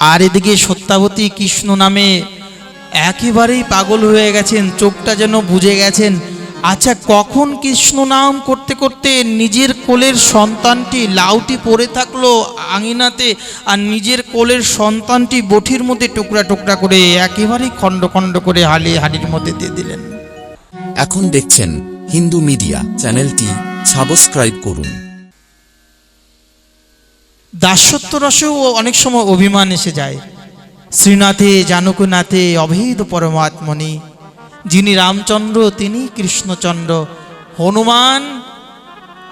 আর এদিকে সত্যাবতী কৃষ্ণ নামে একেবারেই পাগল হয়ে গেছেন, চোখটা যেন বুঝে গেছেন। আচ্ছা কখন কৃষ্ণ নাম করতে করতে নিজের কোলের সন্তানটি লাউটি পড়ে থাকল আঙিনাতে আর নিজের কোলের সন্তানটি বঠির মধ্যে টুকরা টুকরা করে একেবারেই খণ্ড খণ্ড করে হালি হাড়ির মধ্যে দিয়ে দিলেন। এখন দেখছেন হিন্দু মিডিয়া, চ্যানেলটি সাবস্ক্রাইব করুন। দাসত্ব রসেও অনেক সময় অভিমান এসে যায়। শ্রীনাথে, জানকনাথে অভেদ পরমাত্মনি, যিনি রামচন্দ্র, তিনি কৃষ্ণচন্দ্র। হনুমান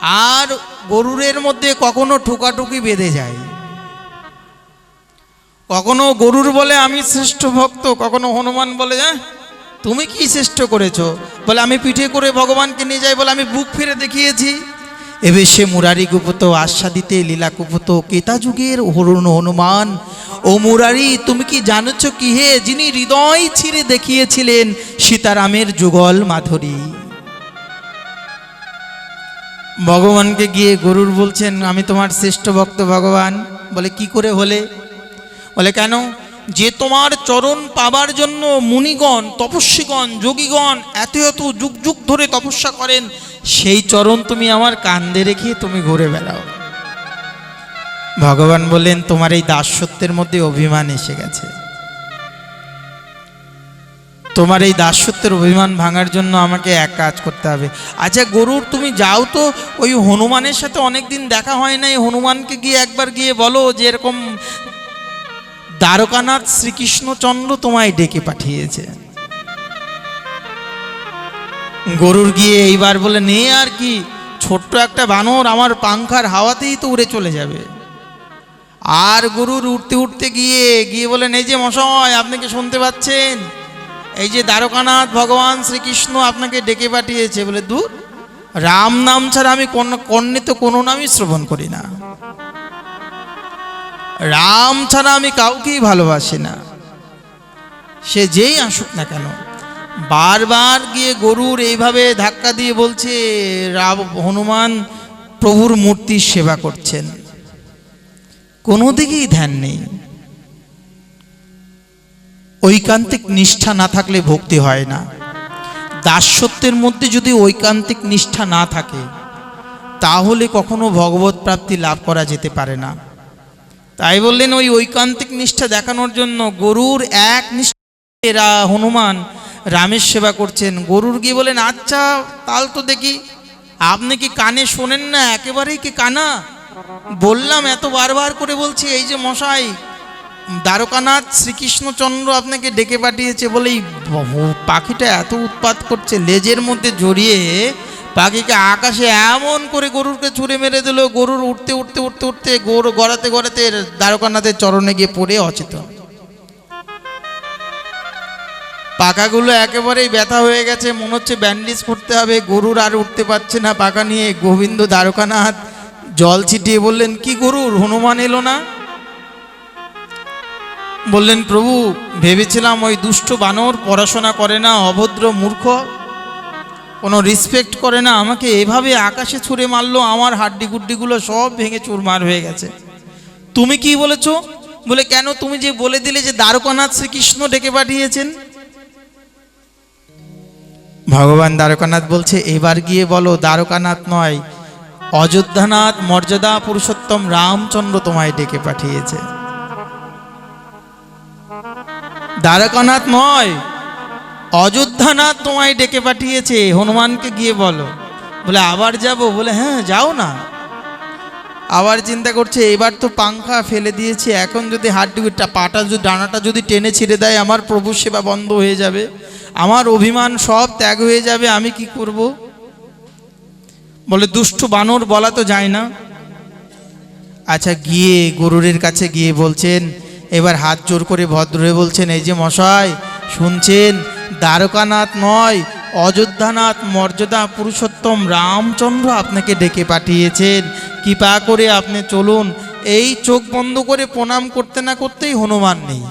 আর গরুরের মধ্যে কখনো ঠুকাঠুকি বেঁধে যায়। কখনো গরুর বলে, আমি শ্রেষ্ঠ ভক্ত। কখনো হনুমান বলে হ্যাঁ তুমি কি শ্রেষ্ঠ করেছ? বলে, আমি পিঠে করে ভগবানকে নিয়ে যাই বলে, আমি বুক ফিরে দেখিয়েছি। এবে সে মুরারি গুপত আস্বাদিতে লীলা কুপত কেতা যুগের হরুণ হনুমান ও মুরারি, তুমি কি জানোছ কি হে যিনি হৃদয় ছিঁড়ে দেখিয়েছিলেন সীতারামের যুগল মাধুরী? ভগবানকে গিয়ে গরুর বলছেন, আমি তোমার শ্রেষ্ঠ ভক্ত ভগবান। বলে, কি করে হলে? বলে, কেন? যে তোমার চরণ পাবার জন্য মুনিগণ, তপস্বীগণ, যোগীগণ এত এত যুগ যুগ ধরে তপস্যা করেন, সেই চরণ তুমি আমার কান্দে রেখে তুমি ঘুরে বেড়াও। ভগবান বললেন, তোমার এই দাসত্বের মধ্যে অভিমান এসে গেছে। তোমার এই দাসত্বের অভিমান ভাঙার জন্য আমাকে এক কাজ করতে হবে। আচ্ছা গরুর, তুমি যাও তো, ওই হনুমানের সাথে অনেকদিন দেখা হয় নাই। হনুমানকে গিয়ে একবার গিয়ে বলো যে এরকম দ্বারকানাথ শ্রীকৃষ্ণচন্দ্র তোমায় ডেকে পাঠিয়েছে। গরুর গিয়ে এইবার বলে, নে আর কি, ছোট্ট একটা বানর আমার পাংখার হাওয়াতেই তো উড়ে চলে যাবে। আর গরুর উঠতে উঠতে গিয়ে গিয়ে বলেন এই যে মশাই, আপনি কি শুনতে পাচ্ছেন? এই যে দ্বারকানাথ ভগবান শ্রীকৃষ্ণ আপনাকে ডেকে পাঠিয়েছে। বলে, দূর, রাম নাম ছাড়া আমি কোন কর্ণে তো কোনো নামই শ্রবণ করি না। রাম ছাড়া আমি কাউকেই ভালোবাসি না। সে যেই আসুক না কেন, বারবার গিয়ে গরুর এইভাবে ধাক্কা দিয়ে বলছে, রাম, হনুমান, প্রভুর মূর্তির সেবা করছেন। কোনো দিকেই ধ্যান নেই। ঐকান্তিক নিষ্ঠা না থাকলে ভক্তি হয় না। দাসত্বের মধ্যে যদি ঐকান্তিক নিষ্ঠা না থাকে, তাহলে কখনো ভগবত প্রাপ্তি লাভ করা যেতে পারে না। তাই বললেন, ওই ঐকান্তিক নিষ্ঠা দেখানোর জন্য গরুর এক নিষ্ঠা হনুমান রামের সেবা করছেন। গরুর গিয়ে বলেন আচ্ছা তাল তো দেখি, আপনি কি কানে শোনেন না? একেবারেই কি কানা? বললাম, এত বারবার করে বলছি, এই যে মশাই, দ্বারকানাথ শ্রীকৃষ্ণচন্দ্র আপনাকে ডেকে পাঠিয়েছে বলে এই পাখিটা এত উৎপাত করছে, লেজের মধ্যে জড়িয়ে পাখিকে আকাশে এমন করে গরুরকে ছুঁড়ে মেরে দিল, গরুর উঠতে উঠতে উঠতে উঠতে গরু গড়াতে গড়াতে দ্বারকানাথের চরণে গিয়ে পড়ে অচেতন। পাখাগুলো একেবারেই ব্যথা হয়ে গেছে, মনে হচ্ছে ব্যান্ডেজ করতে হবে, গরুর আর উঠতে পারছে না পাখা নিয়ে। গোবিন্দ দ্বারকানাথ জল ছিটিয়ে বললেন, কি গরুর হনুমান এলো না? বললেন, প্রভু, ভেবেছিলাম ওই দুষ্ট বানর পড়াশোনা করে না, অভদ্র মূর্খ। কোনো রেসপেক্ট করে না, আমাকে এভাবে আকাশে ছুঁড়ে মারলো, আমার হাড্ডি গুড্ডিগুলো সব ভেঙে চুরমার হয়ে গেছে। তুমি কি বলেছ? বলে, কেন তুমি যে বলে দিলে যে দ্বারকানাথ শ্রীকৃষ্ণ ডেকে পাঠিয়েছেন? ভগবান দ্বারকানাথ বলছে, এবার গিয়ে বলো, দ্বারকানাথ নয়, অযোধ্যানাথ মর্যাদা পুরুষোত্তম রামচন্দ্র তোমায় ডেকে পাঠিয়েছে। দ্বারকানাথ নয় অযোধ্যানাথ তোমায় ডেকে পাঠিয়েছে, হনুমানকে গিয়ে বলো। বলে, আবার যাব। বলে হ্যাঁ যাও না। আবার চিন্তা করছে, এবার তো পাংখা ফেলে দিয়েছে। এখন যদি হাড্ডিটা পাটা যদি ডানাটা যদি টেনে ছিঁড়ে দেয়, আমার প্রভু সেবা বন্ধ হয়ে যাবে। আমার অভিমান সব ত্যাগ হয়ে যাবে, আমি কি করব? বলে, দুষ্ট বানর বলা তো যায় না। আচ্ছা গিয়ে গরুরের কাছে গিয়ে বলছেন, এবার হাত জোর করে ভদ্র হয়ে বলছেন, এই যে মশাই, শুনছেন? দ্বারকানাথ নয়, অযোধ্যানাথ মর্যাদা পুরুষোত্তম রামচন্দ্র আপনাকে ডেকে পাঠিয়েছেন। কৃপা করে আপনি চলুন, এই চোখ বন্ধ করে প্রণাম করতে না করতেই হনুমান নেই।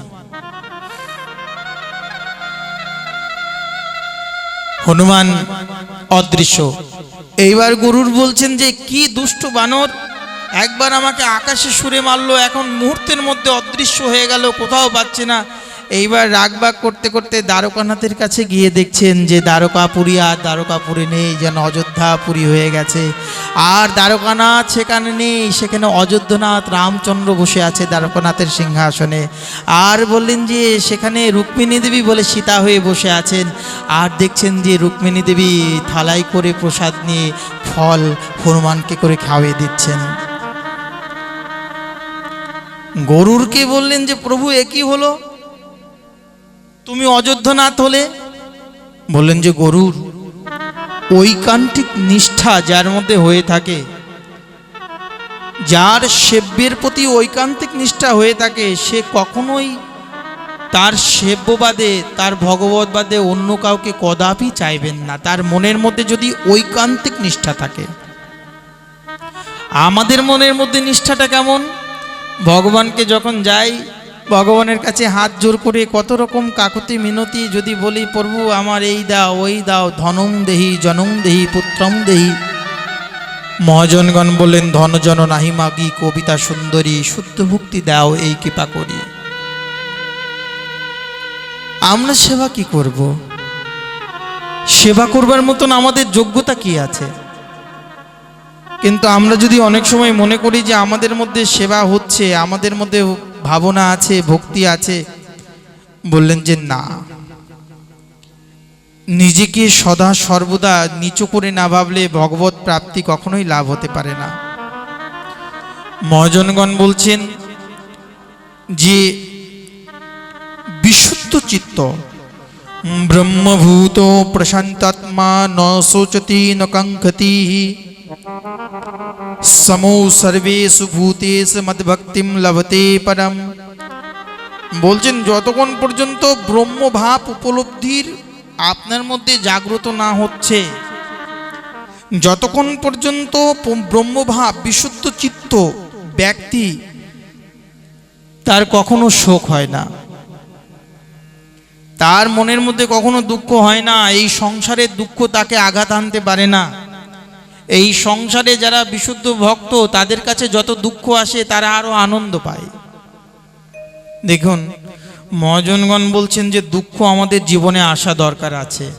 হনুমান, অদৃশ্য। এইবার গুরুর বলছেন যে, কি দুষ্ট বানর। একবার আমাকে আকাশে সুরে মারলো, এখন মুহূর্তের মধ্যে অদৃশ্য হয়ে গেল, কোথাও পাচ্ছে না। এইবার রাগবাগ করতে করতে দ্বারকানাথের কাছে গিয়ে দেখছেন যে দ্বারকাপুরী আর দ্বারকাপুরী নেই, যেন অযোধ্যাপুরী হয়ে গেছে। আর দ্বারকানাথ সেখানে নেই, সেখানে অযোধ্যনাথ রামচন্দ্র বসে আছে দ্বারকানাথের সিংহাসনে। আর বললেন যে সেখানে রুক্মিণী দেবী বলে সীতা হয়ে বসে আছেন। আর দেখছেন যে রুক্মিণী দেবী থালাই করে প্রসাদ নিয়ে ফল হনুমানকে করে খাওয়িয়ে দিচ্ছেন। গরুরকে বললেন যে, প্রভু একই হলো? তুমি অযোধ্যনাথ হলে? বললেন যে, গরুর। ঐকান্তিক নিষ্ঠা যার মধ্যে হয়ে থাকে, যার সেব্যের প্রতি ঐকান্তিক নিষ্ঠা হয়ে থাকে, সে কখনোই তার সেব্যবাদে, তার ভগবতবাদে অন্য কাউকে কদাপি চাইবেন না। তার মনের মধ্যে যদি ঐকান্তিক নিষ্ঠা থাকে। আমাদের মনের মধ্যে নিষ্ঠাটা কেমন? ভগবানকে যখন যাই ভগবানের কাছে হাত জোর করে কত রকম কাকতি মিনতি যদি বলি, প্রভু, আমার এই দাও, ওই দাও ধনম দেহি, জনং দেহি, পুত্রং দেহি। মহাজনগণ বললেন ধনজন নাহি মাগি, কবিতা সুন্দরী, শুদ্ধ ভক্তি দাও, এই কৃপা করি। আমরা সেবা কি করব? সেবা করবার মতন আমাদের যোগ্যতা কি আছে? কিন্তু আমরা যদি অনেক সময় মনে করি যে আমাদের মধ্যে সেবা হচ্ছে, আমাদের মধ্যে ভাবনা আছে, ভক্তি আছে। বললেন যে, না। নিজেকে সদা সর্বদা নিচু করে না ভাবলে ভগবত প্রাপ্তি কখনোই লাভ হতে পারে না। মহাজনগণ বলছেন যে, বিশুদ্ধ চিত্ত, ব্রহ্মভূত প্রশান্তাত্মা ন শোচতি ন কাঙ্ক্ষতি সমো সর্বেষু ভূতেষু মদ্ভক্তিম লভতে পরম বলছেন যতক্ষণ পর্যন্ত ব্রহ্মভাব উপলব্ধির আপনার মধ্যে জাগ্রত না হচ্ছে যতক্ষণ পর্যন্ত ব্রহ্মভাব বিশুদ্ধ চিত্ত ব্যক্তি তার কখনো শোক হয় না তার মনের মধ্যে কখনো দুঃখ হয় না এই সংসারের দুঃখ তাকে আঘাত আনতে পারে না এই সংসারে যারা বিশুদ্ধ ভক্ত, তাদের কাছে যত দুঃখ আসে, তারা আরও আনন্দ পায়। দেখুন, মহাজনগণ বলছেন যে দুঃখ আমাদের জীবনে আসা দরকার আছে।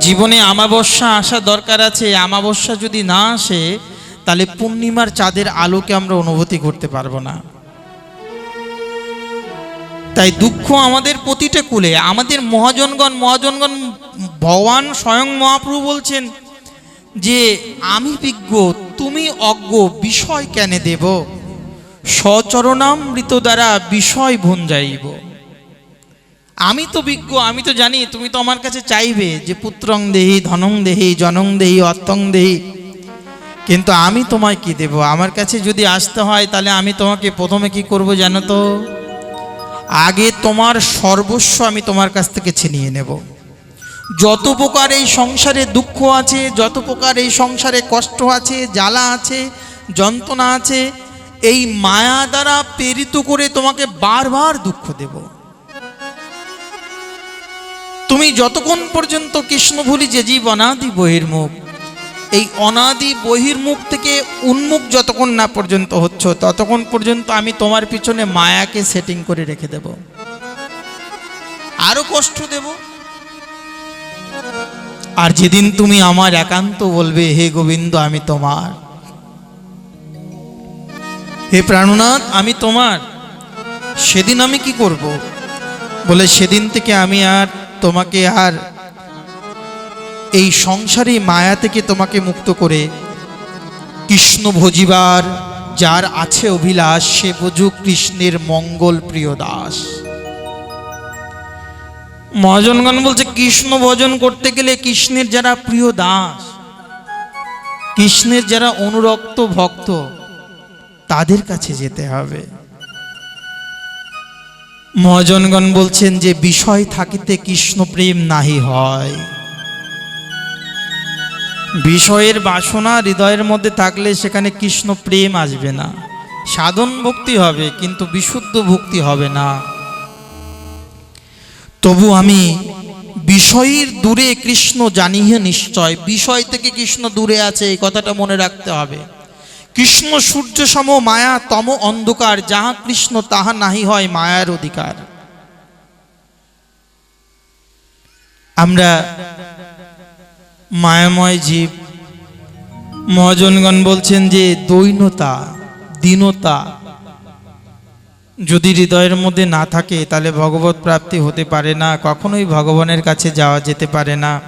জীবনে আমাবস্যা আসা দরকার আছে। আমাবস্যা যদি না আসে, তাহলে পূর্ণিমার চাঁদের আলোকে আমরা অনুভূতি করতে পারব না। তাই দুঃখ আমাদের প্রতিটা কুলে, আমাদের মহাজনগণ মহাজনগণ ভগবান স্বয়ং মহাপ্রভু বলছেন যে আমি বিজ্ঞ, তুমি অজ্ঞ, বিষয় কেন দেব? সচরণামৃত দ্বারা বিষয় ভুঞ্জাইব আমি তো বিজ্ঞ, আমি তো জানি, তুমি তো আমার কাছে চাইবে যে পুত্রং দেহি, ধনং দেহি, জনং দেহি অর্থং দেহি। কিন্তু আমি তোমায় কি দেব? আমার কাছে যদি আসতে হয়, তাহলে আমি তোমাকে প্রথমে কি করব জানো তো? আগে তোমার সর্বস্ব আমি তোমার কাছ থেকে ছিনিয়ে নেব। যত প্রকার এই সংসারে দুঃখ আছে, যত প্রকার এই সংসারে কষ্ট আছে, জ্বালা আছে, যন্ত্রণা আছে, এই মায়া দ্বারা প্রেরিত করে তোমাকে বারবার দুঃখ দেব। তুমি যতক্ষণ পর্যন্ত কৃষ্ণ ভুলি যে জীব অনাদি বহির্মুখ, এই অনাদি বহির্মুখ থেকে উন্মুখ যতক্ষণ না পর্যন্ত হচ্ছ, ততক্ষণ পর্যন্ত আমি তোমার পিছনে মায়াকে সেটিং করে রেখে দেব। আরও কষ্ট দেব। আর যেদিন তুমি আমার একান্ত বলবে, হে গোবিন্দ, আমি তোমার। হে প্রাণনাথ, আমি তোমার। সেদিন আমি কি করব? বলে, সেদিন থেকে আমি আর তোমাকে আর এই সংসারে মায়া থেকে তোমাকে মুক্ত করে কৃষ্ণ ভজিবার, যার আছে অভিলাষ, সে বুঝু কৃষ্ণের মঙ্গল প্রিয় দাস। মহাজনগণ বলছে, কৃষ্ণ ভজন করতে গেলে কৃষ্ণের যারা প্রিয় দাস, কৃষ্ণের যারা অনুরক্ত ভক্ত, তাদের কাছে যেতে হবে। মহাজনগণ বলছেন যে, বিষয় থাকিতে কৃষ্ণ প্রেম নাহি হয়। বিষয়ের বাসনা হৃদয়ের মধ্যে থাকলে সেখানে কৃষ্ণ প্রেম আসবে না। সাধন ভক্তি হবে, কিন্তু বিশুদ্ধ ভক্তি হবে না। তবু আমি বিষয়ের দূরে কৃষ্ণ জানিহে নিশ্চয়। বিষয় থেকে কৃষ্ণ দূরে আছে, এই কথাটা মনে রাখতে হবে। কৃষ্ণ সূর্য সম মায়া তম অন্ধকার, যাহা কৃষ্ণ তাহা নাহি হয়, মায়ার অধিকার। আমরা মায়াময় জীব, মহাজনগণ বলছেন যে দৈনতা, দীনতা যদি হৃদয়ের মধ্যে না থাকে, তাহলে ভগবত প্রাপ্তি হতে পারে না, কখনোই ভগবানের কাছে যাওয়া যেতে পারে না।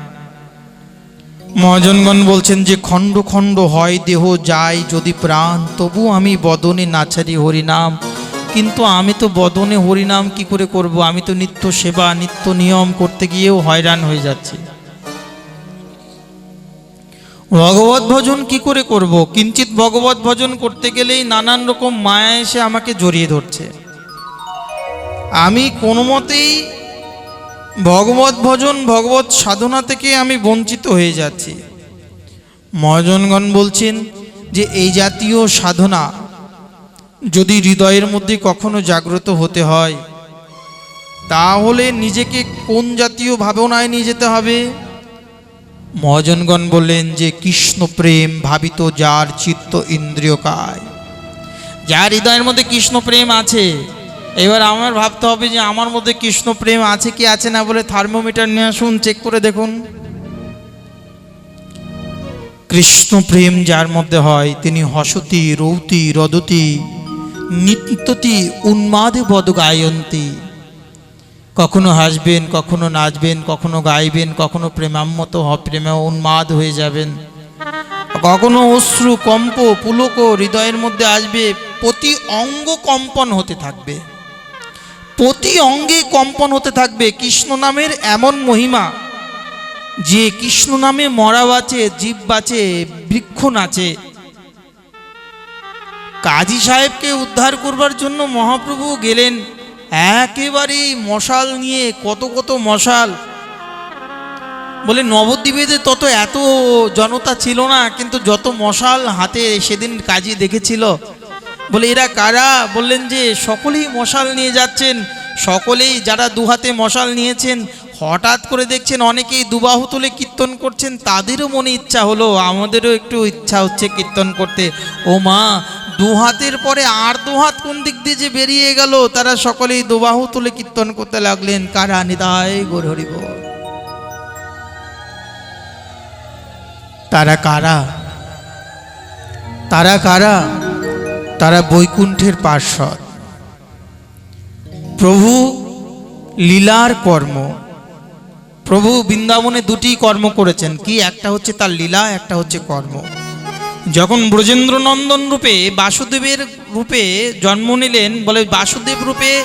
মহাজনগণ বলছেন যে, খণ্ড খণ্ড হয়, দেহ যায়, যদি প্রাণ, তবু আমি বদনে নাচারি হরিনাম। কিন্তু আমি তো বদনে হরিনাম কি করে করব? আমি তো নিত্য সেবা, নিত্য নিয়ম করতে গিয়েও হয়রান হয়ে যাচ্ছি। ভগবত ভজন কি করে করব? কিঞ্চিত ভগবত ভজন করতে গেলেই নানান রকম মায়া এসে আমাকে জড়িয়ে ধরছে। আমি কোনো মতেই ভগবত ভজন, ভগবত সাধনা থেকে আমি বঞ্চিত হয়ে যাচ্ছি। মহাজনগণ বলছেন যে এই জাতীয় সাধনা যদি হৃদয়ের মধ্যে কখনো জাগ্রত হতে হয়, তাহলে নিজেকে কোন জাতীয় ভাবনায় নিয়ে যেতে হবে? মহাজনগণ বললেন যে, কৃষ্ণ প্রেম ভাবিত যার চিত্ত ইন্দ্রিয় কায় যার হৃদয়ের মধ্যে কৃষ্ণ প্রেম আছে, এবার আমার ভাবতে হবে যে, আমার মধ্যে কৃষ্ণ প্রেম আছে কি আছে না বলে থার্মোমিটার নিয়ে আসুন, চেক করে দেখুন। কৃষ্ণ প্রেম যার মধ্যে হয়, তিনি হসতি, রৌতি, রদতি, নিত্যতি, উন্মাদে বদ গায়ন্তী কখনো হাসবেন, কখনো নাচবেন, কখনো গাইবেন, কখনো প্রেমাম্মত প্রেমে উন্মাদ হয়ে যাবেন। কখনো অশ্রু, কম্প, পুলক হৃদয়ের মধ্যে আসবে, প্রতি অঙ্গ কম্পন হতে থাকবে। প্রতি অঙ্গে কম্পন হতে থাকবে কৃষ্ণ নামের এমন মহিমা, যে কৃষ্ণ নামে মরা বাঁচে জীব বাঁচে, বৃক্ষ নাচে। কাজী সাহেবকে উদ্ধার করবার জন্য মহাপ্রভু গেলেন। একেবারেই মশাল নিয়ে কত কত মশাল। বলে নবদ্বীপেতে তত এত জনতা ছিল না, কিন্তু যত মশাল হাতে সেদিন কাজী দেখেছিল। বলে, এরা কারা? বললেন যে, সকলেই মশাল নিয়ে যাচ্ছেন। সকলেই যারা দুহাতে মশাল নিয়েছেন, হঠাৎ করে দেখছেন অনেকেই দুবাহু তুলে কীর্তন করছেন, তাদেরও মনে ইচ্ছা হলো, আমাদেরও একটু ইচ্ছা হচ্ছে কীর্তন করতে। ও মা দু হাতের পরে আর দুহাত কোন দিক দিয়ে যে বেরিয়ে গেল, তারা সকলেই দুবাহু তুলে কীর্তন করতে লাগলেন। কারা নিতাই গোর হরিব তারা কারা? তারা কারা? তারা বৈকুণ্ঠের পার্শ্বদ। প্রভু লীলার কর্ম। প্রভু বৃন্দাবনে দুটি কর্ম করেছেন। কি? একটা হচ্ছে তার লীলা, একটা হচ্ছে কর্ম। যখন ব্রজেন্দ্র নন্দন রূপে বাসুদেবের রূপে জন্ম নিলেন, বলে বাসুদেব রূপে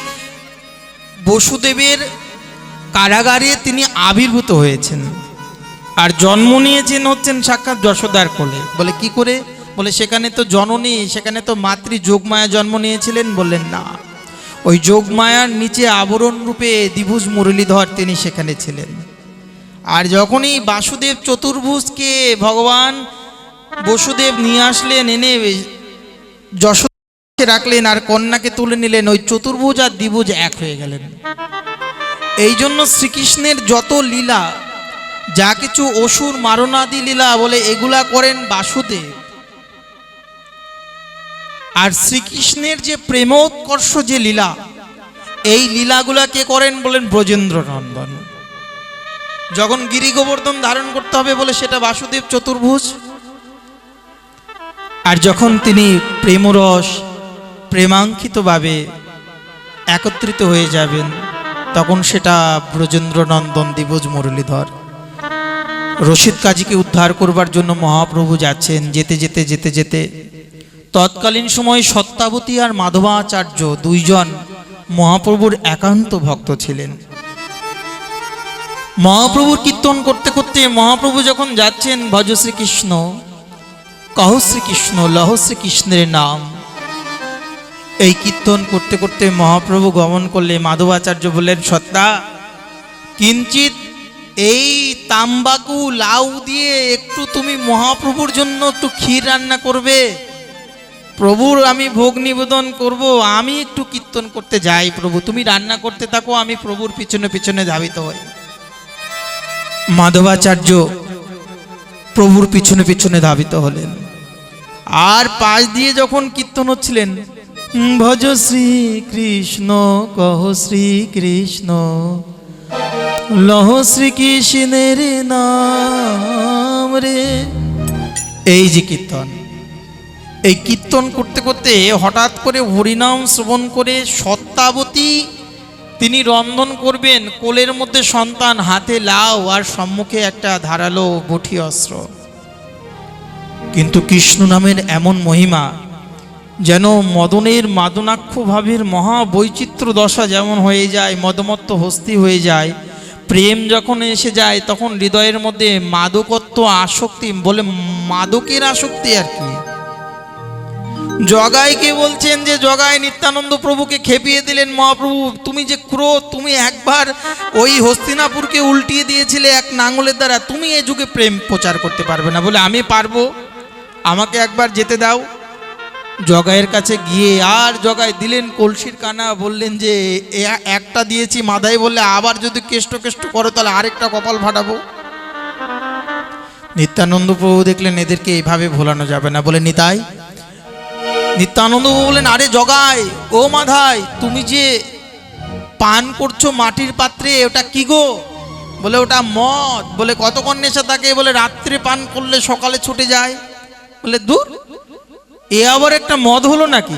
বসুদেবের কারাগারে তিনি আবির্ভূত হয়েছেন। আর জন্ম নিয়েছেন হচ্ছেন সাক্ষাৎ যশোদার কোলে। বলে কি করে? বলে সেখানে তো জননী, সেখানে তো মাতৃ যোগমায়া জন্ম নিয়েছিলেন বললেন না। ওই যোগমায়ার নিচে আবরণ রূপে দ্বিভুজ মুরলীধর তিনি সেখানে ছিলেন। আর যখনই বাসুদেব চতুর্ভুজকে ভগবান বসুদেব নিয়ে আসলেন, এনে যশোদাকে রাখলেন আর কন্যাকে তুলে নিলেন। ওই চতুর্ভুজ আর দ্বিভুজ এক হয়ে গেলেন। এই জন্য শ্রীকৃষ্ণের যত লীলা, যা কিছু অসুর মারণাদি লীলা বলে, এগুলা করেন বাসুদেব। আর শ্রীকৃষ্ণের যে প্রেমোৎকর্ষ যে লীলা, এই লীলাগুলা কে করেন বলেন ব্রজেন্দ্র নন্দন যখন গিরি গোবর্ধন ধারণ করতে হবে বলে, সেটা বাসুদেব চতুর্ভুজ আর যখন তিনি প্রেমরস, প্রেমাঙ্কিতভাবে একত্রিত হয়ে যাবেন, তখন সেটা ব্রজেন্দ্রনন্দন দিবজ মুরলীধর। রশিদ কাজীকে উদ্ধার করবার জন্য মহাপ্রভু যাচ্ছেন, যেতে যেতে যেতে যেতে। তৎকালীন সময় সত্যাবতী আর মাধবাচার্য দুইজন মহাপ্রভুর একান্ত ভক্ত ছিলেন। মহাপ্রভুর কীর্তন করতে করতে মহাপ্রভু যখন যাচ্ছেন ভজ শ্রীকৃষ্ণ কহ শ্রীকৃষ্ণ, লহ শ্রীকৃষ্ণের নাম। এই কীর্তন করতে করতে মহাপ্রভু গমন করলে মাধবাচার্য বললেন, সত্তা কিঞ্চিত এই তাম্বাকু লাউ দিয়ে একটু তুমি মহাপ্রভুর জন্য একটু ক্ষীর রান্না করবে। প্রভুর আমি ভোগ নিবেদন করব, আমি একটু কীর্তন করতে যাই প্রভু, তুমি রান্না করতে থাকো, আমি প্রভুর পিছনে পিছনে ধাবিত হই। মাধবাচার্য প্রভুর পিছনে পিছনে ধাবিত হলেন। আর পাশ দিয়ে যখন কীর্তন হচ্ছিলেন "হুম, ভজ শ্রী কৃষ্ণ কহ শ্রী কৃষ্ণ লহ শ্রী কৃষ্ণের নাম রে। এই যে কীর্তন এই কীর্তন করতে করতে হঠাৎ করে হরিনাম শ্রবণ করে সত্তাবতী তিনি রন্ধন করবেন, কোলের মধ্যে সন্তান, হাতে লাউ আর সম্মুখে একটা ধারালো বঠি অস্ত্র। কিন্তু কৃষ্ণ নামের এমন মহিমা, যেন মদনের মাদনাক্ষ ভাবের মহা বৈচিত্র্য দশা যেমন হয়ে যায়, মদমত্ত হস্তি হয়ে যায়, প্রেম যখন এসে যায়, তখন হৃদয়ের মধ্যে মাদকত্ব আসক্তি বলে মাদকের আসক্তি আর কি। জগাইকে বলছেন যে জগাই নিত্যানন্দ প্রভুকে খেপিয়ে দিলেন মহাপ্রভু। তুমি যে ক্রোধ, তুমি একবার ওই হস্তিনাপুরকে উল্টিয়ে দিয়েছিলে এক নাঙ্গলের দ্বারা, তুমি এ যুগে প্রেম প্রচার করতে পারবে না। বলে, আমি পারব। আমাকে একবার যেতে দাও। জগাইয়ের কাছে গিয়ে আর জগাই দিলেন কলসির কানা, বললেন যে একটা দিয়েছি মাথায় বললে, আবার যদি কেষ্ট কেষ্ট করো, তাহলে আরেকটা কপাল ফাটাবো। নিত্যানন্দ প্রভু দেখলেন, এদেরকে এইভাবে ভোলানো যাবে না। বলে, নিতাই নিত্যানন্দ বললেন আরে জগাই, ও মাধাই, তুমি যে পান করছ মাটির পাত্রে, ওটা কি গো? বলে, ওটা মদ। বলে, কতক্ষণ নেশা থাকে? বলে, রাত্রে পান করলে সকালে ছুটে যায়। বলে, দূর, এ আবার একটা মদ হলো নাকি?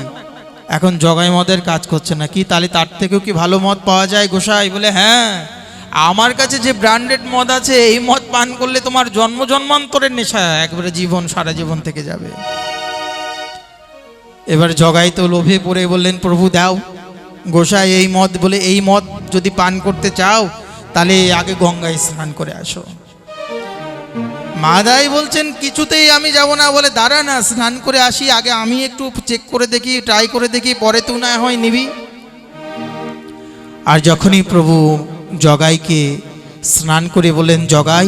এখন জগাই মদের কাজ করছে নাকি? তাহলে তার থেকেও কি ভালো মদ পাওয়া যায় গোসাই? বলে হ্যাঁ আমার কাছে যে ব্র্যান্ডেড মদ আছে, এই মদ পান করলে তোমার জন্ম জন্মান্তরের নেশা, একবারে জীবন, সারা জীবন থেকে যাবে। এবার জগাই তো লোভে পড়ে বললেন, প্রভু দাও। গোসাই এই মদ বলে, এই মদ যদি পান করতে চাও, তাহলে আগে গঙ্গায় স্নান করে আসো। মাদাই বলছেন, কিছুতেই আমি যাব না। বলে, দাঁড়া না, স্নান করে আসি। আগে আমি একটু চেক করে দেখি ট্রাই করে দেখি, পরে তো না হয় নিবি। আর যখনই প্রভু জগাইকে স্নান করে বললেন, জগাই,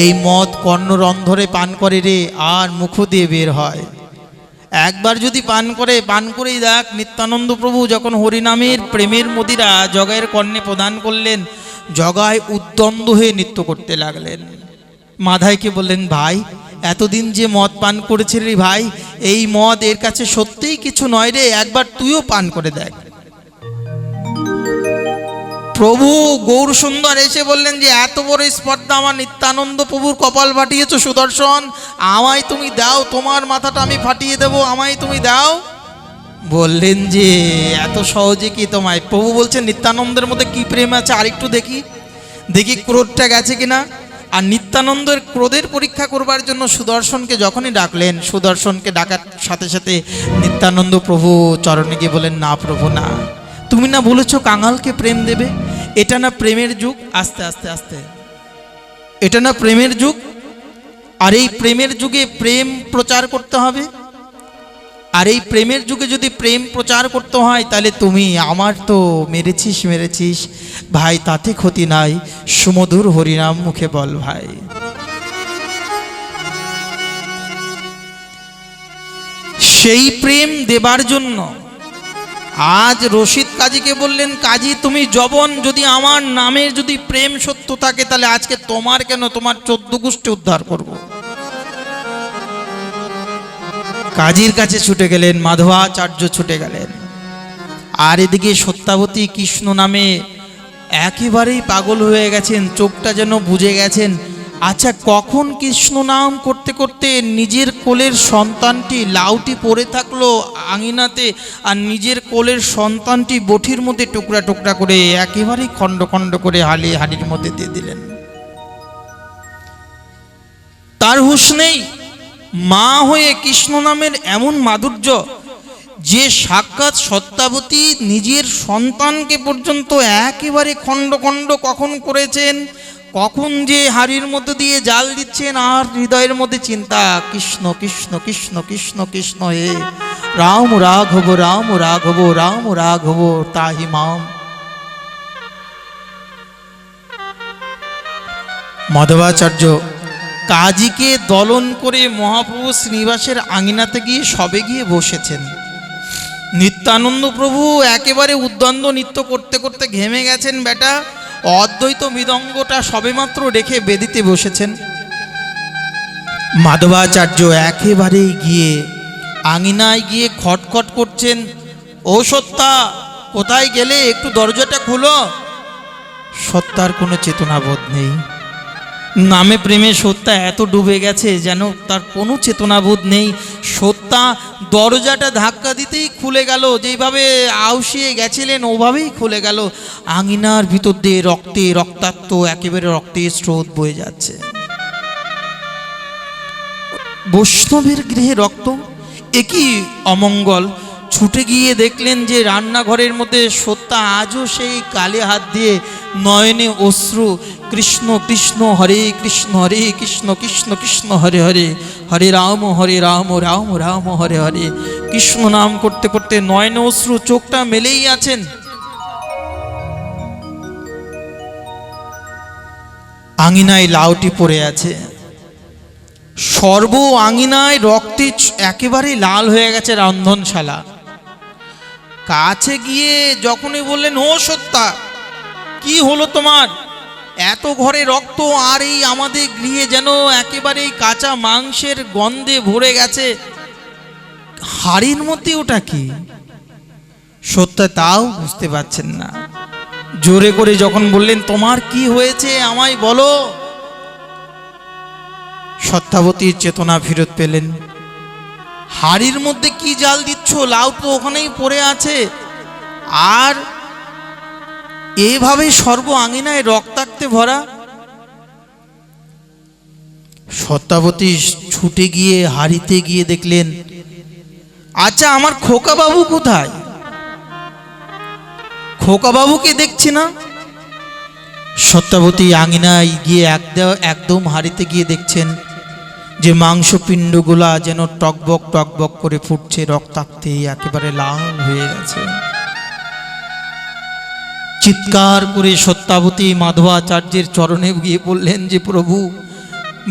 এই মদ কর্ণরন্ধরে পান করে রে, আর মুখ দিয়ে বের হয়। একবার যদি পান করে, পান করেই দেখ নিত্যানন্দ প্রভু যখন হরিনামের প্রেমের মদিরা জগায়ের কর্ণে প্রদান করলেন, জগায় উদ্দণ্ড হয়ে নৃত্য করতে লাগলেন। মাধাইকে বললেন, ভাই, এতদিন যে মদ পান করেছিলি ভাই, এই মদ এর কাছে সত্যিই কিছু নয় রে, একবার তুইও পান করে দেখ। প্রভু গৌর সুন্দর এসে বললেন যে, এত বড় স্পর্ধা আমার নিত্যানন্দ প্রভুর কপাল ফাটিয়েছ সুদর্শন। আমায় তুমি দাও, তোমার মাথাটা আমি ফাটিয়ে দেব, আমায় তুমি দাও। বললেন যে, এত সহজে কি তোমায়? প্রভু বলছেন, নিত্যানন্দের মধ্যে কি প্রেম আছে আরেকটু দেখি। দেখি ক্রোধটা গেছে কিনা? আর নিত্যানন্দের ক্রোধের পরীক্ষা করবার জন্য সুদর্শনকে যখনই ডাকলেন, সুদর্শনকে ডাকার সাথে সাথে নিত্যানন্দ প্রভু চরণে গিয়ে বলেন না প্রভু, না। তুমি না বলেছ কাঙালকে প্রেম দেবে? এটা না প্রেমের যুগ? আস্তে আস্তে আস্তে। এটা না প্রেমের যুগ? আর এই প্রেমের যুগে প্রেম প্রচার করতে হবে? আর এই প্রেমের যুগে যদি প্রেম প্রচার করতে হয়, তাহলে তুমি আমার তো মেরেছিস মেরেছিস। ভাই, তাতে ক্ষতি নাই। সুমধুর হরিনাম মুখে বল ভাই। সেই প্রেম দেবার জন্য আজ রশিদ কাজীকে বললেন, কাজী, তুমি জবন যদি আমার নামের যদি প্রেম সত্য থাকে, তাহলে আজকে তোমার কেন তোমার চোদ্দ গোষ্ঠী উদ্ধার করব? কাজীর কাছে ছুটে গেলেন, মাধবাচার্য ছুটে গেলেন। আর এদিকে সত্যাবতী কৃষ্ণ নামে একেবারেই পাগল হয়ে গেছেন, চোখটা যেন বুঝে গেছেন। আচ্ছা কখন কৃষ্ণ নাম করতে করতে নিজের কোলের সন্তানটি লাউটি পড়ে থাকল আঙিনাতে আর নিজের কোলের সন্তানটি বঠির মধ্যে টুকরা টুকরা করে একেবারেই খণ্ড খণ্ড করে হালি হাড়ির মধ্যে দিয়ে দিলেন। তার হুঁশ নেই, মা হয়ে কৃষ্ণ নামের এমন মাধুর্য যে সাক্ষাৎ সত্যাবতী নিজের সন্তানকে পর্যন্ত একেবারে খণ্ড খণ্ড কখন করেছেন? কখন যে হাড়ির মধ্যে দিয়ে জাল দিচ্ছেন, আর হৃদয়ের মধ্যে চিন্তা, কৃষ্ণ কৃষ্ণ কৃষ্ণ কৃষ্ণ কৃষ্ণ হে। রাম রাঘব রাম রাঘব রাম রাঘব, তাহি মাম। মাধবাচার্য কাজীকে দলন করে মহাপ্রভু শ্রীনিবাসের আঙিনাতে গিয়ে সবে গিয়ে বসেছেন। নিত্যানন্দ প্রভু একেবারে উদ্দণ্ড নৃত্য করতে করতে ঘেমে গেছেন, বেটা। অদ্বৈত মৃদঙ্গটা সবেমাত্র রেখে বেদিতে বসেছেন। মাধবাচার্য একেবারেই গিয়ে আঙিনায় গিয়ে খটখট করছেন, ও সত্তা, কোথায় গেলে? একটু দরজাটা খুলো। সত্তার কোনো চেতনাবোধ নেই। নামে প্রেমে সত্তা এত ডুবে গেছে যেন তার কোনো চেতনাবোধ নেই। সত্তা দরজাটা ধাক্কা দিতেই খুলে গেল, যেইভাবে আউসিয়ে গেছিলেন ওভাবেই খুলে গেল। আঙিনার ভিতর দিয়ে রক্তে রক্তাক্ত, একেবারে রক্তের স্রোত বয়ে যাচ্ছে। বৈষ্ণবের গৃহে রক্ত একই অমঙ্গল? ছুটে গিয়ে দেখলেন যে রান্নাঘরের মধ্যে সত্তা আজও সেই কালে হাত দিয়ে নয়নে অশ্রু, কৃষ্ণ কৃষ্ণ, হরে কৃষ্ণ হরে কৃষ্ণ কৃষ্ণ কৃষ্ণ, হরে হরে হরে রাম হরে রাম রাম রাম, হরে হরে। কৃষ্ণ নাম করতে করতে নয়নে অশ্রু, চোখটা মেলেই আছেন। আঙিনায় লাউটি পড়ে আছে। সর্ব আঙিনায় রক্তে একেবারে লাল হয়ে গেছে রন্ধনশালা। কাছে গিয়ে যখনই বললেন, ও সত্তা কি হলো তোমার? এত ঘরে রক্ত আর এই আমাদের গৃহে যেন একেবারে এই কাঁচা মাংসের গন্ধে ভরে গেছে। হাড়ির মধ্যে ওটা কি? সত্য তাও বুঝতে পারছেন না। জোরে করে যখন বললেন, তোমার কি হয়েছে আমায় বলো? সত্যাবতীর চেতনা ফেরত পেলেন। হাড়ির মধ্যে কি জাল দিচ্ছ? লাউ তো ওখানেই পড়ে আছে। আর এভাবে সর্ব আঙিনায় রক্তাক্তে ভরা। সত্যাবতী ছুটে গিয়ে হাড়িতে গিয়ে দেখলেন আচ্ছা আমার খোকা বাবু কোথায়? খোকা বাবুকে দেখছি না। সত্যাবতী আঙিনায় গিয়ে একদম একদম হাড়িতে গিয়ে দেখছেন যে মাংসপিণ্ডগুলা যেন টকবক টকবক করে ফুটছে, রক্তাক্তে একেবারে লাল হয়ে গেছে। চিৎকার করে সত্যাবতী মাধবাচার্যের চরণে গিয়ে বললেন যে, প্রভু,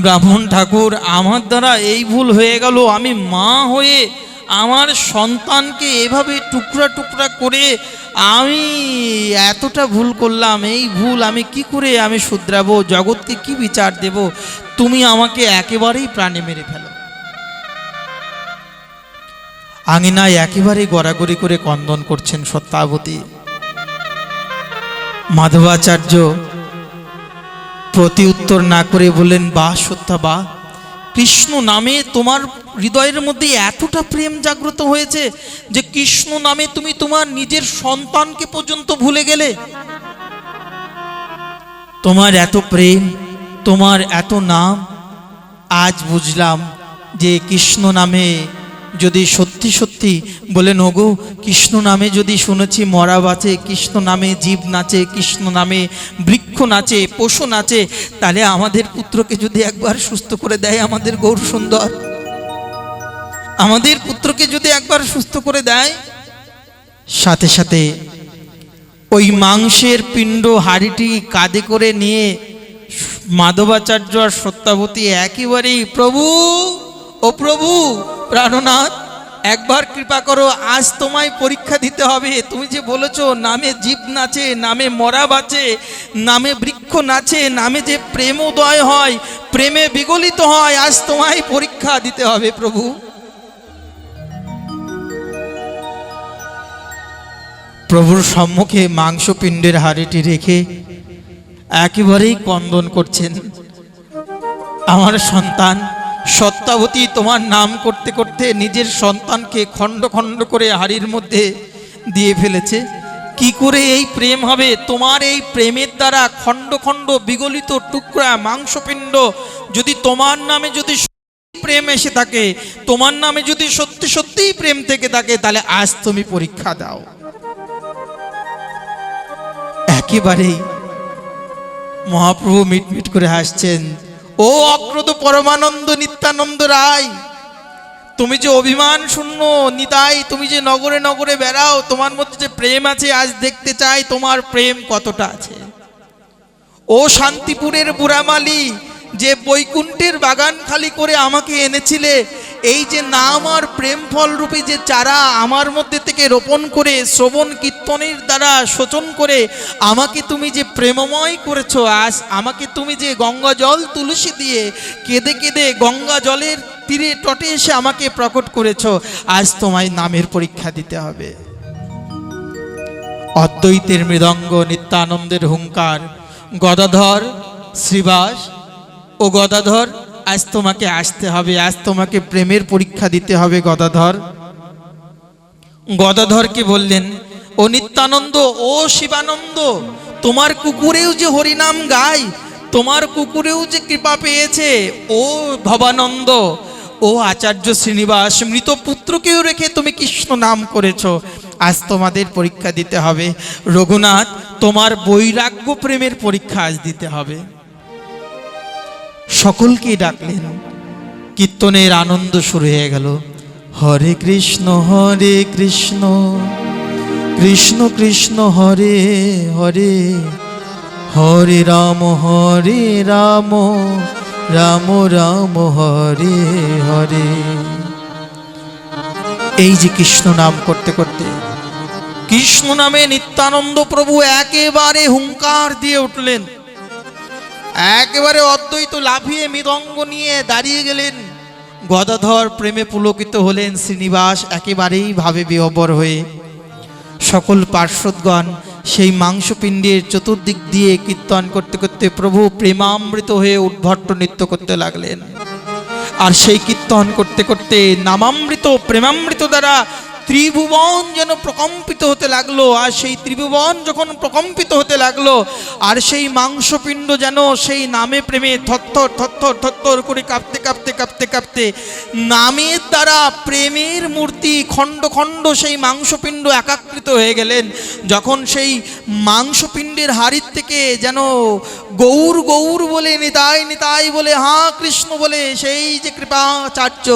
ব্রাহ্মণ ঠাকুর, আমার দ্বারা এই ভুল হয়ে গেল। আমি মা হয়ে আমার সন্তানকে এভাবে টুকরা টুকরা করে আমি এতটা ভুল করলাম। এই ভুল আমি কি করে আমি শুধরাবো? জগৎকে কি বিচার দেব? তুমি আমাকে একেবারেই প্রাণে মেরে ফেলো। আঙিনায় একেবারেই গড়াগড়ি করে কন্দন করছেন সত্যাবতী। মাধবাচার্য প্রতি উত্তর না করে বললেন, বা সত্যা বা। কৃষ্ণ নামে তোমার হৃদয়ের মধ্যে এতটা প্রেম জাগ্রত হয়েছে যে কৃষ্ণ নামে তুমি তোমার নিজের সন্তানকে পর্যন্ত ভুলে গেলে। তোমার এত প্রেম, তোমার এত নাম, আজ বুঝলাম যে কৃষ্ণ নামে যদি সত্যি সত্যি বলে নগো কৃষ্ণ নামে যদি শুনেছি মরা বাঁচে, কৃষ্ণ নামে জীব নাচে, কৃষ্ণ নামে বৃক্ষ নাচে, পশু নাচে, তাহলে আমাদের পুত্রকে যদি একবার সুস্থ করে দেয় আমাদের গৌর সুন্দর? আমাদের পুত্রকে যদি একবার সুস্থ করে দেয়? সাথে সাথে ওই মাংসের পিণ্ড হাড়িটি কাঁধে করে নিয়ে মাধবাচার্য আর সত্যাবতী একেবারেই, প্রভু, ও প্রভু প্রাণনাথ, একবার কৃপা করো, আজ তোমায় পরীক্ষা দিতে হবে। তুমি যে বলেছ, নামে জীব নাচে, নামে মরা বাঁচে, নামে বৃক্ষ নাচে, নামে যে প্রেমোদয় হয়, প্রেমে বিগলিত হয়, আজ তোমায় পরীক্ষা দিতে হবে প্রভু। প্রভুর সম্মুখে মাংসপিণ্ডের হাড়িটি রেখে একেবারেই কন্দন করছেন। আমার সন্তান সত্যাবতী তোমার নাম করতে করতে নিজের সন্তানকে খণ্ড খণ্ড করে হাড়ির মধ্যে দিয়ে ফেলেছে। কি করে এই প্রেম হবে? তোমার এই প্রেমের দ্বারা খণ্ড খণ্ড বিগলিত টুকরা মাংসপিণ্ড যদি তোমার নামে যদি প্রেম এসে থাকে, তোমার নামে যদি সত্যি সত্যিই প্রেম থেকে থাকে, তাহলে আজ তুমি পরীক্ষা দাও। একেবারেই মহাপ্রভু মিটমিট করে হাসছেন। ও অক্রত পরমানন্দ নিত্যানন্দ রায়, তুমি যে অভিমান শূন্য নিতাই, তুমি যে নগরে নগরে বেড়াও, তোমার মধ্যে যে প্রেম আছে আজ দেখতে চাই, তোমার প্রেম কতটা আছে? ও শান্তিপুরের বুড়ামালি, যে বৈকুণ্ঠের বাগান খালি করে আমাকে এনেছিলে এই যে নাম আর প্রেম ফল রূপী যে চারা আমার মধ্যে থেকে রোপণ করে, শ্রবণ কীর্তনের দ্বারা শোচন করে, আমাকে তুমি যে প্রেমময় করেছ, আজ আমাকে তুমি যে গঙ্গা জল তুলসী দিয়ে কেঁদে কেঁদে গঙ্গা জলের তীরে টটে এসে আমাকে প্রকট করেছ, আজ তোমায় নামের পরীক্ষা দিতে হবে। অদ্বৈতের মৃদঙ্গ নিত্যানন্দের হুঙ্কার, গদাধর শ্রীবাস ও গদাধর আজ তোমাকে আসতে হবে, আজ তোমাকে প্রেমের পরীক্ষা দিতে হবে গদাধর। গদাধরকে বললেন? ও নিত্যানন্দ, ও শিবানন্দ, তোমার কুকুরেও যে হরিনাম গায়, তোমার কুকুরেও যে কৃপা পেয়েছে, ও ভবানন্দ, ও আচার্য শ্রীনিবাস, মৃত পুত্রকেও রেখে তুমি কৃষ্ণ নাম করেছ, আজ তোমাদের পরীক্ষা দিতে হবে। রঘুনাথ, তোমার বৈরাগ্য প্রেমের পরীক্ষা আজ দিতে হবে। সকলকেই ডাকলেন। কীর্তনের আনন্দ শুরু হয়ে গেল। হরে কৃষ্ণ হরে কৃষ্ণ কৃষ্ণ কৃষ্ণ, হরে হরে হরে রাম হরে রাম রাম রাম, হরে হরে। এই যে কৃষ্ণ নাম করতে করতে, কৃষ্ণ নামে নিত্যানন্দ প্রভু একেবারে হুঙ্কার দিয়ে উঠলেন। একেবারে অদ্বৈত লাফিয়ে মৃদঙ্গ নিয়ে দাঁড়িয়ে গেলেন। গদাধর প্রেমে পুলকিত হলেন শ্রীনিবাস, একেবারেই ভাবে বিহবর হয়ে। সকল পার্শ্বদগণ সেই মাংসপিণ্ডের চতুর্দিক দিয়ে কীর্তন করতে করতে প্রভু প্রেমামৃত হয়ে উদ্ভট্ট নৃত্য করতে লাগলেন। আর সেই কীর্তন করতে করতে নামামৃত, প্রেমামৃত দ্বারা ত্রিভুবন যেন প্রকম্পিত হতে লাগল, আর সেই ত্রিভুবন যখন প্রকম্পিত হতে লাগল, আর সেই মাংসপিণ্ড যেন সেই নামে প্রেমে থরথর থরথর থরথর করে কাঁপতে কাঁপতে কাঁপতে কাঁপতে, নামের দ্বারা প্রেমের মূর্তি খণ্ড খণ্ড সেই মাংসপিণ্ড একাকৃত হয়ে গেলেন। যখন সেই মাংসপিণ্ডের হাড়ির থেকে যেন গৌর গৌর বলে, নিতাই নিতাই বলে, হা, কৃষ্ণ বলে সেই যে কৃপাচার্য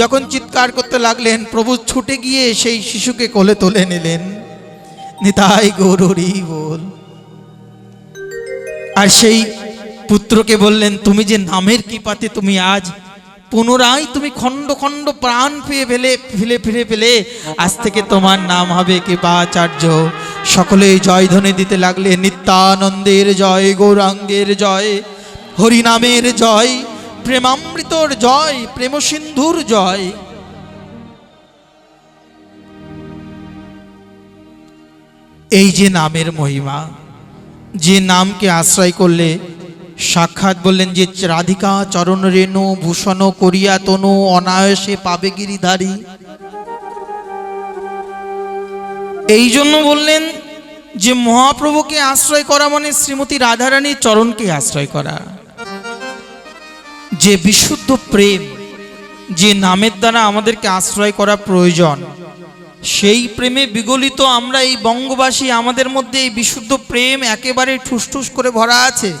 যখন চিৎকার করতে লাগলেন, প্রভু ছুটে গিয়ে সেই শিশুকে কোলে তুলে নিলেন। নিতাই গৌরী বল। আর সেই পুত্রকে বললেন, তুমি যে নামের কৃপাতে তুমি আজ পুনরায় তুমি খণ্ড খণ্ড প্রাণ পেয়ে ফেলে ফিরে ফিরে ফেলে আজ থেকে তোমার নাম হবে কৃপাচার্য। সকলেই জয় ধ্বনি দিতে লাগলে, নিত্যানন্দের জয়, গৌরাঙ্গের জয়, হরিনামের জয়, প্রেমামৃতর জয় প্রেম সিন্ধুর জয় এই যে নামের মহিমা, যে নামকে আশ্রয় করলে সাক্ষাৎ বললেন যে রাধিকা চরণ রেণু ভূষণ করিয়া তনু অনায়াসে পাবে গিরিধারী। এই জন্য বললেন যে মহাপ্রভুকে আশ্রয় করা মানে শ্রীমতী রাধারানীর চরণকে আশ্রয় করা। যে বিশুদ্ধ প্রেম, যে নামের দ্বারা আমাদেরকে আশ্রয় করা প্রয়োজন সেই প্রেমে বিগলিত আমরা এই বঙ্গবাসী, আমাদের মধ্যে এই বিশুদ্ধ প্রেম একেবারে ঠুসঠুস করে ভরা আছে।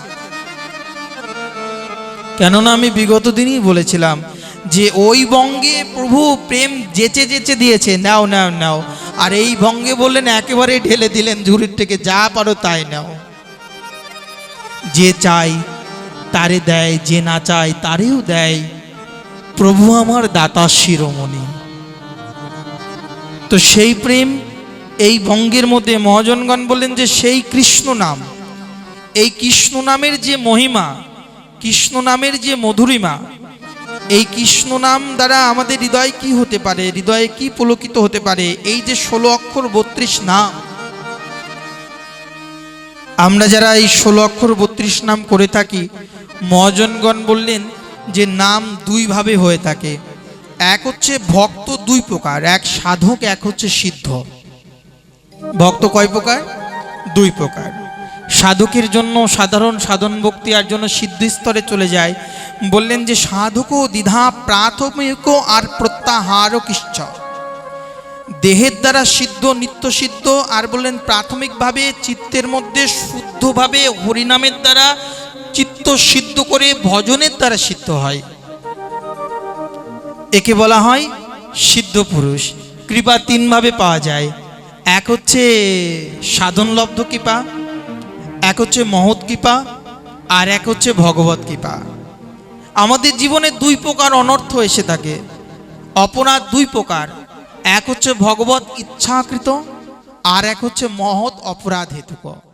কেননা আমি বিগত দিনই বলেছিলাম যে ওই বঙ্গে প্রভু প্রেম যেচে যেচে দিয়েছে, নাও নাও নাও। আর এই বঙ্গে বললেন, একেবারে ঢেলে দিলেন ঝুড়ির থেকে যা পারো তাই নাও। যে চাই, তারে দেয়, যে না চায় তারেও দেয়। প্রভু আমার দাতা শিরোমণি। তো সেই প্রেম এই বঙ্গের মধ্যে মহাজনগণ বললেন যে সেই কৃষ্ণ নাম। এই কৃষ্ণ নামের যে মহিমা, কৃষ্ণ নামের যে মধুরিমা, এই কৃষ্ণ নাম দ্বারা আমাদের হৃদয় কি হতে পারে, হৃদয়ে কি পুলকিত হতে পারে, এই যে ষোলো অক্ষর বত্রিশ নাম। আমরা যারা এই ষোলো অক্ষর বত্রিশ নাম করে থাকি, মহাজনগণ বললেন যে নাম দুইভাবে হয়ে থাকে। এক হচ্ছে ভক্ত দুই প্রকার, এক সাধক, এক হচ্ছে সিদ্ধ। ভক্ত কয় প্রকার? দুই প্রকার। সাধকের জন্য সাধারণ সাধন ভক্তি আর জন্য সিদ্ধ স্তরে চলে যায়। বললেন যে, সাধক দ্বিধা প্রাথমিক আর প্রত্যাহার কিশ্চ। দেহের দ্বারা সিদ্ধ, নিত্য সিদ্ধ আর বললেন প্রাথমিকভাবে চিত্তের মধ্যে শুদ্ধভাবে হরিনামের দ্বারা চিত্ত সিদ্ধ করে ভজনের দ্বারা সিদ্ধ হয়। একে বলা হয় সিদ্ধ পুরুষ। কৃপা তিনভাবে পাওয়া যায়। এক হচ্ছে সাধনলব্ধ কৃপা, এক হচ্ছে মহৎ কৃপা, আর এক হচ্ছে ভগবত কৃপা। আমাদের জীবনে দুই প্রকার অনর্থ এসে থাকে। অপরাধ দুই প্রকার, এক হচ্ছে ভগবত ইচ্ছাকৃত, আর এক হচ্ছে মহৎ অপরাধ হেতুক।